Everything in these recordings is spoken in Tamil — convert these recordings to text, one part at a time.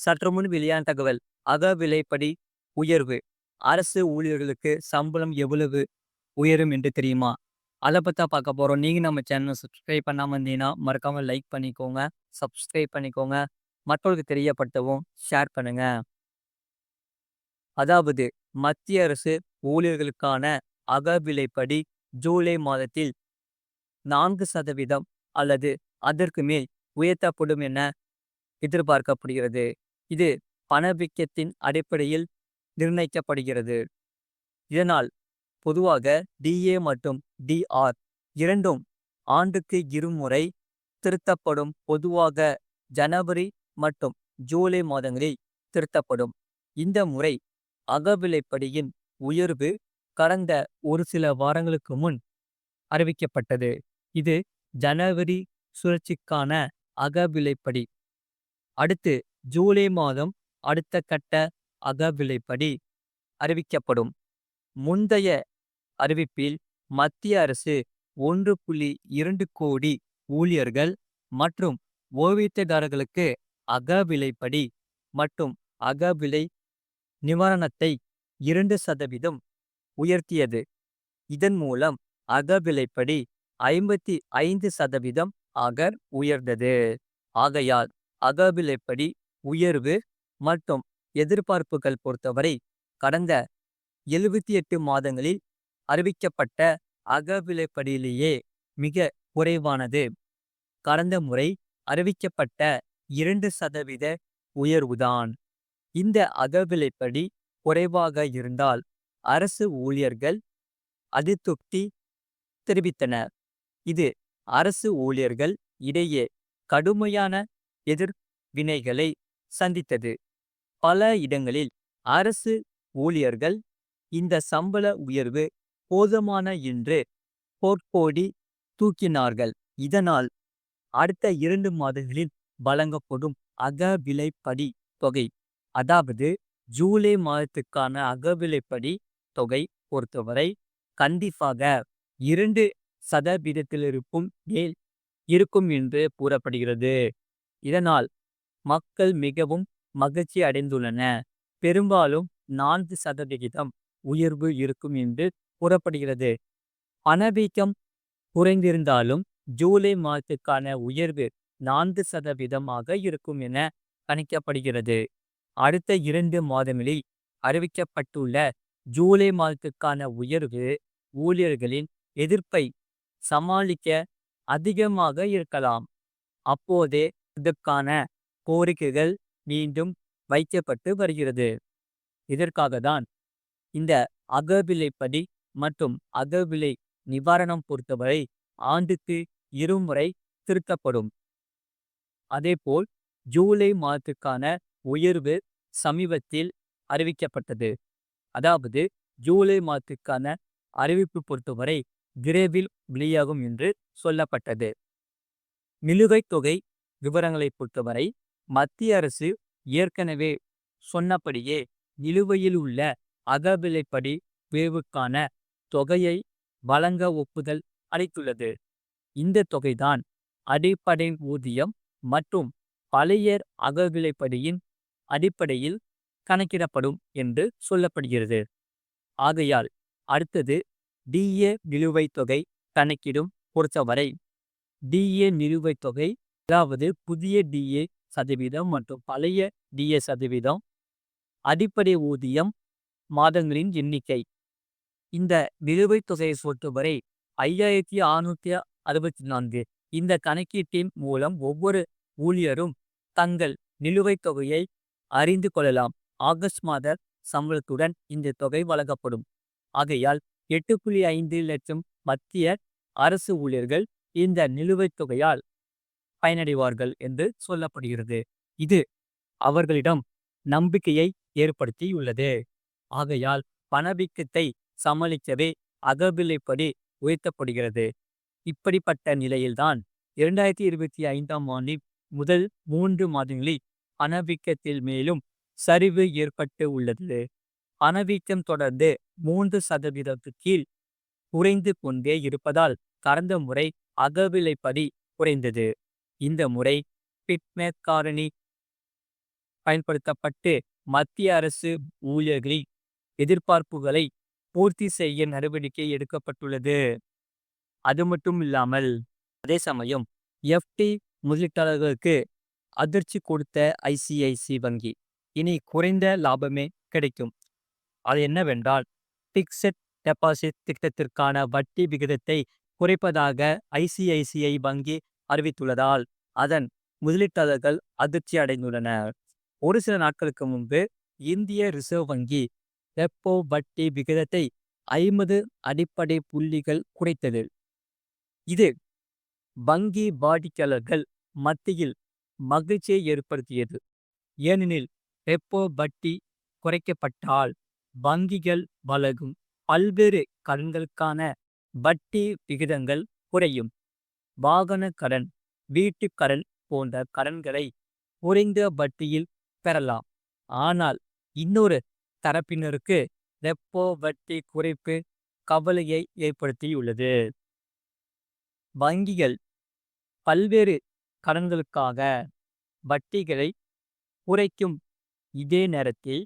சற்று முன் வெளியான தகவல். அகவிலைப்படி உயர்வு. அரசு ஊழியர்களுக்கு சம்பளம் எவ்வளவு உயரும் என்று தெரியுமா? அதை பற்றி பார்க்க போகிறோம் நீங்கள் நம்ம சேனலை சப்ஸ்கிரைப் பண்ணாமல் இருந்தீங்கன்னா மறக்காமல் லைக் பண்ணிக்கோங்க. சப்ஸ்கிரைப் பண்ணிக்கோங்க. மற்றவர்களுக்கு தெரியப்படுத்தவும் ஷேர் பண்ணுங்க. அதாவது மத்திய அரசு ஊழியர்களுக்கான அகவிலைப்படி ஜூலை மாதத்தில் நான்கு சதவீதம் அல்லது அதற்கு மேல் உயர்த்தப்படும் என எதிர்பார்க்கப்படுகிறது. இது பணவீக்கத்தின் அடிப்படையில் நிர்ணயிக்கப்படுகிறது. இதனால் பொதுவாக டிஏ மற்றும் டிஆர் இரண்டும் ஆண்டுக்கு இருமுறை திருத்தப்படும். பொதுவாக ஜனவரி மற்றும் ஜூலை மாதங்களில் திருத்தப்படும். இந்த முறை அகவிலைப்படியின் உயர்வு கடந்த ஒரு சில வாரங்களுக்கு முன் அறிவிக்கப்பட்டது. இது ஜனவரி சுழற்சிக்கான அகவிலைப்படி. அடுத்து ஜூலை மாதம் அடுத்த கட்ட அகவிலைப்படி அறிவிக்கப்படும். முந்தைய அறிவிப்பில் மத்திய அரசு ஒன்று புள்ளி இரண்டு கோடி ஊழியர்கள் மற்றும் ஓய்வூதியதாரர்களுக்கு அகவிலைப்படி மற்றும் அகவிலை நிவாரணத்தை இரண்டு சதவீதம் உயர்த்தியது. இதன் மூலம் அகவிலைப்படி ஐம்பத்தி ஐந்து சதவீதம் ஆக உயர்ந்தது. ஆகையால் அகவிலைப்படி உயர்வு மற்றும் எதிர்பார்ப்புகள் பொறுத்தவரை கடந்த எழுபத்தி எட்டு மாதங்களில் அறிவிக்கப்பட்ட அகவிலைப்படியிலேயே மிக குறைவானது. கடந்த முறை அறிவிக்கப்பட்ட இரண்டு சதவீத உயர்வுதான். இந்த அகவிலைப்படி குறைவாக இருந்தால் அரசு ஊழியர்கள் அதிருப்தி தெரிவித்தனர். இது அரசு ஊழியர்கள் இடையே கடுமையான எதிர்வினைகளை சந்தித்தது. பல இடங்களில் அரசு ஊழியர்கள் இந்த சம்பள உயர்வு போதுமான என்று போர்க்கோடி தூக்கினார்கள். இதனால் அடுத்த இரண்டு மாதங்களில் வழங்கப்படும் அகவிலைப்படி தொகை அதாவது ஜூலை மாதத்துக்கான அகவிலைப்படி தொகை பொறுத்தவரை கண்டிப்பாக இரண்டு சதவீதத்திலிருக்கும் மேல் இருக்கும் என்று கூறப்படுகிறது. இதனால் மக்கள் மிகவும் மகிழ்ச்சி அடைந்துள்ளன. பெரும்பாலும் நான்கு சதவிகிதம் உயர்வு இருக்கும் என்று கூறப்படுகிறது. பணவீக்கம் குறைந்திருந்தாலும் ஜூலை மாதத்துக்கான உயர்வு நான்கு சதவீதமாக இருக்கும் என கணிக்கப்படுகிறது. அடுத்த இரண்டு மாதங்களில் அறிவிக்கப்பட்டுள்ள ஜூலை மாதத்துக்கான உயர்வு ஊழியர்களின் எதிர்ப்பை சமாளிக்க அதிகமாக இருக்கலாம். அப்போதே இதற்கான கோரிக்கைகள் மீண்டும் வைக்கப்பட்டு வருகிறது. இதற்காக தான் இந்த அகவிலைப்படி மற்றும் அகவிலை நிவாரணம் பொறுத்தவரை ஆண்டுக்கு இருமுறை திருத்தப்படும். அதேபோல் ஜூலை மாதத்துக்கான உயர்வு சமீபத்தில் அறிவிக்கப்பட்டது. அதாவது ஜூலை மாதத்துக்கான அறிவிப்பு பொறுத்தவரை விரைவில் வெளியாகும் என்று சொல்லப்பட்டது. நிலுவைத் தொகை விவரங்களை பொறுத்தவரை மத்திய அரசு ஏற்கனவே சொன்னபடியே நிலுவையில் உள்ள அகவிலைப்படி வேவுக்கான தொகையை வழங்க ஒப்புதல் அளித்துள்ளது. இந்த தொகைதான் அடிப்படை ஊதியம் மற்றும் பழைய அகவிலைப்படியின் அடிப்படையில் கணக்கிடப்படும் என்று சொல்லப்படுகிறது. ஆகையால் அடுத்தது டிஏ நிலுவைத் தொகை கணக்கிடும் பொறுத்தவரை டிஏ நிலுவைத் தொகை அதாவது புதிய டிஏ சதவீதம் மற்றும் பழைய டிஏ சதவீதம் அடிப்படை ஊதியம் மாதங்களின் எண்ணிக்கை. இந்த நிலுவைத் தொகையை பொறுத்தவரை ஐயாயிரத்தி அறுநூத்தி அறுபத்தி நான்கு இந்த கணக்கீட்டின் மூலம் ஒவ்வொரு ஊழியரும் தங்கள் நிலுவைத் தொகையை அறிந்து கொள்ளலாம். ஆகஸ்ட் மாத சம்பளத்துடன் இந்த தொகை வழங்கப்படும். ஆகையால் எட்டு புள்ளி ஐந்து லட்சம் மத்திய அரசு ஊழியர்கள் இந்த நிலுவைத் தொகையால் பயனடைவார்கள் என்று சொல்லப்படுகிறது. இது அவர்களிடம் நம்பிக்கையை ஏற்படுத்தியுள்ளது. ஆகையால் பணவீக்கத்தை சமாளிக்கவே அகவிலைப்படி உயர்த்தப்படுகிறது. இப்படிப்பட்ட நிலையில்தான் இரண்டாயிரத்தி இருபத்தி ஐந்தாம் ஆண்டின் முதல் மூன்று மாதங்களில் பணவீக்கத்தில் மேலும் சரிவு ஏற்பட்டு உள்ளது. பணவீக்கம் தொடர்ந்து மூன்று சதவீதத்து கீழ் குறைந்து கொண்டே இருப்பதால் கடந்த முறை அகவிலைப்படி குறைந்தது. இந்த முறை பிட்மேக் காரணி பயன்படுத்தப்பட்டு மத்திய அரசு ஊழியர்களின் எதிர்பார்ப்புகளை பூர்த்தி செய்ய நடவடிக்கை எடுக்கப்பட்டுள்ளது. அது மட்டும் இல்லாமல் அதே சமயம் எஃப்டி முதலீட்டாளர்களுக்கு அதிர்ச்சி கொடுத்த ஐசிஐசி வங்கி இனி குறைந்த லாபமே கிடைக்கும். அது என்னவென்றால் பிக்சட் டெபாசிட் திட்டத்திற்கான வட்டி விகிதத்தை குறைப்பதாக ஐசிஐசிஐ வங்கி அறிவித்துள்ளதால் அதன் முதலீட்டாளர்கள் அதிர்ச்சி அடைந்துள்ளனர். ஒரு சில நாட்களுக்கு முன்பு இந்திய ரிசர்வ் வங்கி ரெப்போ வட்டி விகிதத்தை ஐம்பது அடிப்படை புள்ளிகள் குறைத்தது. இது வங்கி வாடிக்கையாளர்கள் மத்தியில் மகிழ்ச்சியை ஏற்படுத்தியது. ஏனெனில் ரெப்போ வட்டி குறைக்கப்பட்டால் வங்கிகள் வழங்கும் பல்வேறு கடன்களுக்கான வட்டி விகிதங்கள் குறையும். வாகன கடன் வீட்டுக் கடன் போன்ற கடன்களை குறைந்த வட்டியில் பெறலாம். ஆனால் இன்னொரு தரப்பினருக்கு ரெப்போ வட்டி குறைப்பு கவலையை ஏற்படுத்தியுள்ளது. வங்கிகள் பல்வேறு கடன்களுக்காக வட்டிகளை குறைக்கும் இதே நேரத்தில்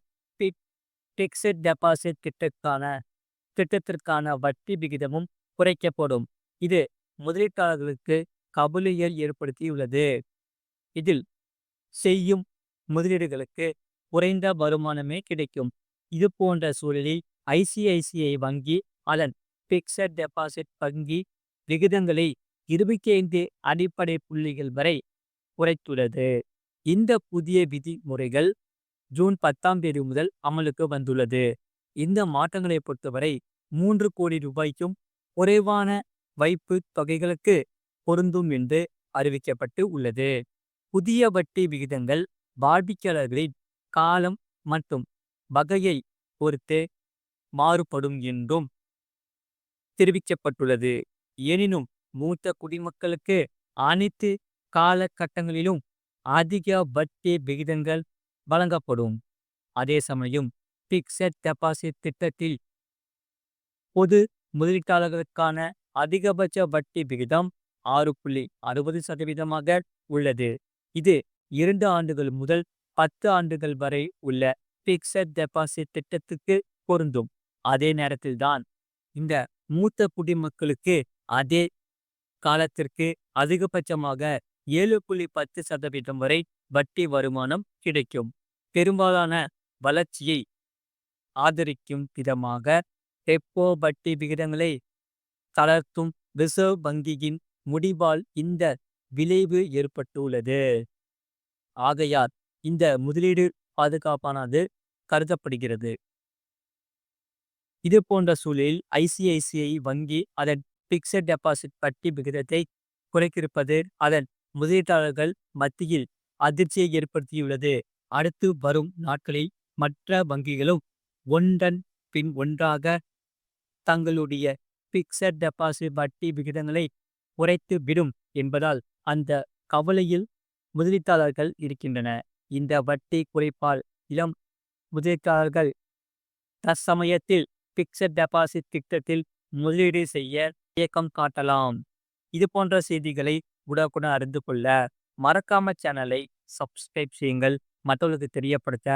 பிக்ஸட் டெபாசிட் திட்டத்திற்கான திட்டத்திற்கான வட்டி விகிதமும் குறைக்கப்படும். இது முதலீட்டாளர்களுக்கு கபலியல் ஏற்படுத்தியுள்ளது. இதில் செய்யும் முதலீடுகளுக்கு குறைந்த வருமானமே கிடைக்கும். இது போன்ற சூழலில் ஐசிஐசிஐ வங்கி அதன் பிக்சட் டெபாசிட் வங்கி விகிதங்களை இருபத்தி ஐந்து அடிப்படை புள்ளிகள் வரை குறைத்துள்ளது. இந்த புதிய விதிமுறைகள் ஜூன் பத்தாம் தேதி முதல் அமலுக்கு வந்துள்ளது. இந்த மாற்றங்களை பொறுத்தவரை மூன்று கோடி ரூபாய்க்கும் குறைவான வைப்பு தொகைகளுக்கு பொருந்தும் என்று அறிவிக்கப்பட்டு உள்ளது. புதிய வட்டி விகிதங்கள் வாடிக்கையாளர்களின் காலம் மற்றும் வகையை பொறுத்து மாறுபடும் என்றும் தெரிவிக்கப்பட்டுள்ளது. எனினும் மூத்த குடிமக்களுக்கு அனைத்து காலகட்டங்களிலும் அதிக வட்டி விகிதங்கள் வழங்கப்படும். அதே சமயம் பிக்சட் டெபாசிட் திட்டத்தில் பொது முதலீட்டாளர்களுக்கான அதிகபட்ச வட்டி விகிதம் ஆறு புள்ளி அறுபது சதவீதமாக உள்ளது. இது இரண்டு ஆண்டுகள் முதல் பத்து ஆண்டுகள் வரை உள்ள பிக்சட் டெபாசிட் திட்டத்துக்கு பொருந்தும். அதே நேரத்தில்தான் இந்த மூத்த குடிமக்களுக்கு அதே காலத்திற்கு அதிகபட்சமாக ஏழு புள்ளி பத்து சதவீதம் வரை வட்டி வருமானம் கிடைக்கும். பெரும்பாலான வளர்ச்சியை ஆதரிக்கும் விதமாக ரெப்போ வட்டி விகிதங்களை தளர்த்தும் ரிசர்வ் வங்கியின் முடிவால் இந்த விளைவு ஏற்பட்டுள்ளது. ஆகையால் இந்த முதலீடு பாதுகாப்பானது கருதப்படுகிறது. இது போன்ற சூழலில் ஐசிஐசிஐ வங்கி அதன் பிக்சட் டெபாசிட் வட்டி விகிதத்தை குறைத்திருப்பது அதன் முதலீட்டாளர்கள் மத்தியில் அதிர்ச்சியை ஏற்படுத்தியுள்ளது. அடுத்து வரும் நாட்களில் மற்ற வங்கிகளும் ஒன்றன் பின் ஒன்றாக தங்களுடைய பிக்சட் டெபாசிட் வட்டி விகிதங்களை குறைத்து விடும் என்பதால் அந்த கவலையில் முதலீட்டாளர்கள் இருக்கின்றன இந்த வட்டி குறைப்பால் இளம் முதலீட்டாளர்கள் தற்சமயத்தில் பிக்சட் டெபாசிட் திட்டத்தில் முதலீடு செய்ய இயக்கம் காட்டலாம். இது போன்ற செய்திகளை உடனுக்குடன் அறிந்து கொள்ள மறக்காம சேனலை சப்ஸ்கிரைப் செய்யுங்கள். மற்றவர்களுக்கு தெரியப்படுத்த